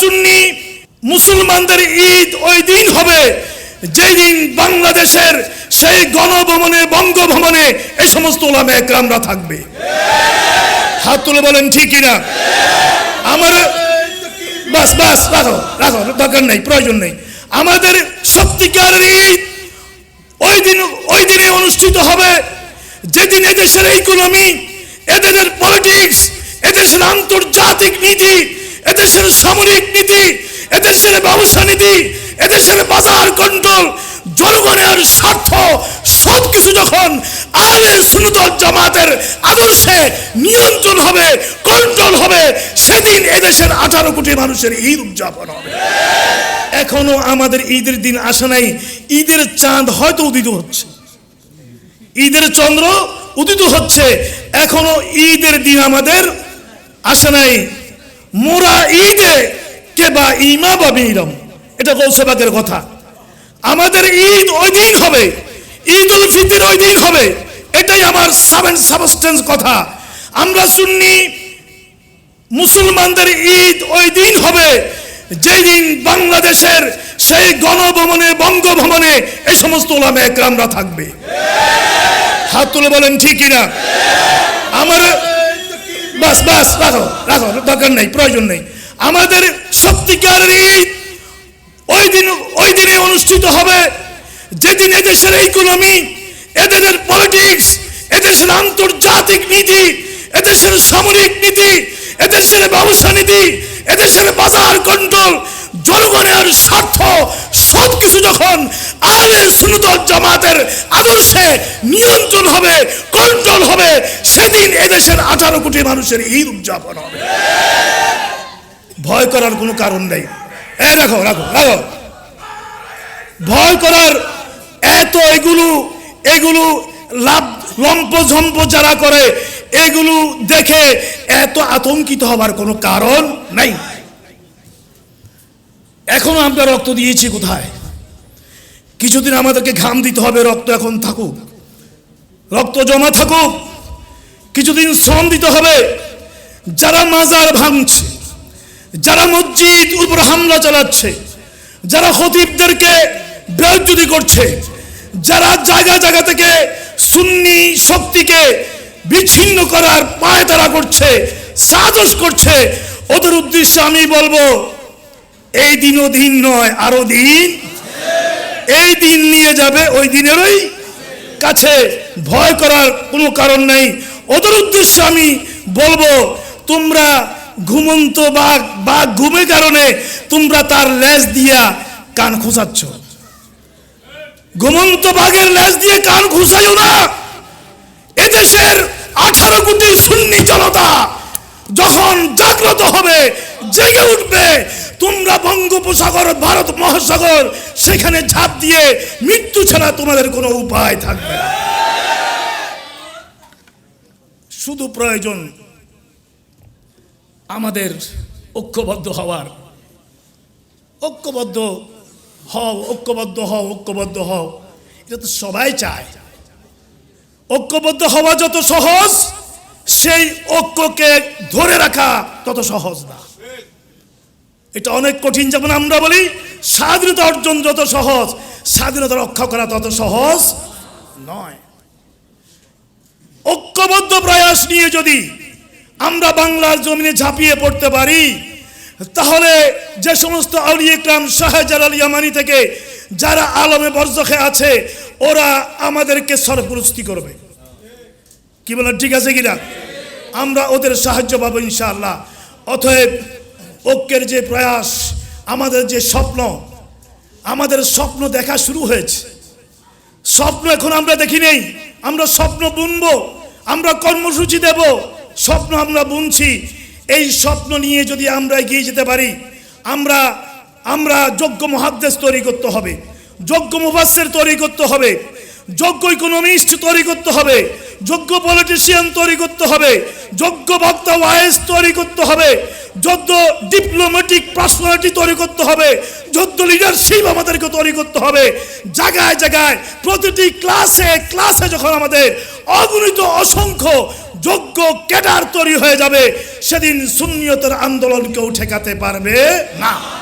সুন্নি মুসলমানদের ঈদ ওই দিন হবে। যেদিন বাংলাদেশের সেই গণভবনে, বঙ্গভবনে এই সমস্ত ওলামে একরামরা থাকবে। হাত তুলে বলেন ঠিকই না আমার, বাস বাস, রাখো রাখো, দরকার নেই, প্রয়োজন নেই। আমাদের সত্যিকারের ঈদ ওই দিন, ওই দিনে অনুষ্ঠিত হবে। যেদিন এদেশের ইকোনমি এদেশের পলিটিক্স এদেশের আন্তর্জাতিক নীতি এদেশের সামরিক নীতি, এদেশের ব্যবসা নীতি, এদেশের বাজার কন্ট্রোল, জনগণের স্বার্থ সব কিছু যখন আলে সুনতল জামাতের আদর্শে নিয়ন্ত্রণ হবে, কন্ট্রোল হবে, সেদিন এদেশের আঠারো কোটি মানুষের ঈদ উদযাপন হবে। এখনও আমাদের ঈদের দিন আসে নাই, ঈদের চাঁদ হয়তো উদিত হচ্ছে। ঈদের চন্দ্র উদিত হচ্ছে, এখনও ঈদের দিন আমাদের আসে নাই। মোরা ঈদে কে বা ইমা বা মিরম এটা গৌসেবাকের কথা। আমাদের ঈদ ওই দিন হবে। ঈদ উল ফিতর ওই দিন হবে। এটাই আমার সাবেন সাবস্টেন্স কথা। আমরা শুননি মুসলমানদের ঈদ ওই দিন হবে। যেদিন বাংলাদেশের সেই গণভবনে, বঙ্গভবনে এই সমস্ত ওলামে একরামরা থাকবে। হাত তুলে বলেন ঠিকই না আমার বাস বাস রাখো রাখো, দরকার নেই, প্রয়োজন নেই। আমাদের সত্যিকারের ঈদ ওই দিন, ওই দিনে অনুষ্ঠিত হবে, যেদিন এদেশের ইকোনমি এদেশের পলিটিক্স এদেশের আন্তর্জাতিক নীতি, এদেশের সামরিক নীতি, এদেশের ব্যবসা নীতি, এদেশের বাজার কন্ট্রোল জনগণের স্বার্থ সব কিছু যখন আলে সুনতল জামাতের আদর্শে নিয়ন্ত্রণ হবে কন্ট্রোল হবে, সেদিন এদেশের আঠারো কোটি মানুষের ঈদ উদযাপন হবে। ভয় করার কোনো কারণ নেই। এ দেখো রাখো রাখো। ভয় করার এত এগুলো এগুলো লাভ, লম্প ঝম্প যারা করে, এগুলো দেখে এত আতঙ্কিত হবার কোনো কারণ নাই। এখনও আমরা রক্ত দিয়েছি কোথায়? কিছুদিন আমাদেরকে ঘাম দিতে হবে, রক্ত এখন থাকুক। রক্ত জমা থাকুক। কিছুদিন শ্রম দিতে হবে। যারা মাজার ভাঙছে, যারা মসজিদ উপর হামলা চালাচ্ছে, যারা খতিবদেরকে বেজ্জুতি করছে, যারা জায়গা জায়গা থেকে সুন্নি শক্তিকে বিচ্ছিন্ন করার পায়ে তারা করছে সাজস করছে, ওদের উদ্দেশ্যে আমি বলব, এই দিনও দিন নয় আরও দিন এই দিন নিয়ে যাবে, ওই দিনেরই কাছে ভয় করার কোনো কারণ নেই। ওদের উদ্দেশ্যে আমি বলব, তোমরা ঘুমন্ত বাঘ বা ঘুমে কারণে তোমরা তার লেজ দিয়া কান খুঁচাচ্ছ। ঘুমন্ত বাঘের লেজ দিয়ে কান খুঁচাইও না। এদেশের আঠারো কোটি সুন্নি জনতা যখন জাগ্রত হবে জেগে উঠবে। তোমরা বঙ্গোপসাগর, ভারত মহাসাগর, সেখানে ঝাঁপ দিয়ে মৃত্যু ছাড়া তোমাদের কোনো উপায় থাকবে না। শুধু প্রয়োজন আমাদের ঐক্যবদ্ধ হওয়ার। ঐক্যবদ্ধ হও ঐক্যবদ্ধ হও ঐক্যবদ্ধ হও। এটা তো সবাই চায়। ঐক্যবদ্ধ হওয়া যত সহজ, সেই ঐক্যকে ধরে রাখা তত সহজ না। এটা অনেক কঠিন, যেমন আমরা বলি, স্বাধীনতা অর্জন যত সহজ, স্বাধীনতা রক্ষা করা তত সহজ নয়। ঐক্যবদ্ধ প্রয়াস নিয়ে যদি আমরা বাংলার জমিনে ঝাঁপিয়ে পড়তে পারি, তাহলে যে সমস্ত আলী ইকরাম শাহজালাল ইয়ামানি থেকে যারা আলমে বরজখে আছে, ওরা আমাদেরকে সরপুরস্তি করবে। কি বলেন, ঠিক আছে কিনা? আমরা ওদের সাহায্য পাবো ইনশাআল্লাহ। অতএব ঐক্যের যে প্রয়াস, আমাদের যে স্বপ্ন, আমাদের স্বপ্ন দেখা শুরু হয়েছে। স্বপ্ন এখন আমরা দেখি নেই। আমরা স্বপ্ন বুনব, আমরা কর্মসূচি দেব, স্বপ্ন আমরা বুনছি। এই স্বপ্ন নিয়ে যদি আমরা এগিয়ে যেতে পারি, আমরা আমরা যোগ্য মহাদ্দেশ তৈরি করতে হবে, যোগ্য মুফাসের তৈরি করতে হবে, যোগ্য ইকোনমিস্ট তৈরি করতে হবে যোগ্য পলিটিশিয়ান তৈরি করতে হবে, যোগ্য বক্তা ওয়াইস তৈরি করতে হবে, যোগ্য ডিপ্লোম্যাটিক পার্সোনালিটি তৈরি করতে হবে, যোগ্য লিডারশিপ আমাদেরকে তৈরি করতে হবে। জায়গায় জায়গায়, প্রতিটি ক্লাসে ক্লাসে যখন আমাদের অগণিত অসংখ্য যোগ্য ক্যাডার তৈরি হয়ে যাবে, সেদিন সুন্নিয়তের আন্দোলনকেও ঠেকাতে পারবে। না।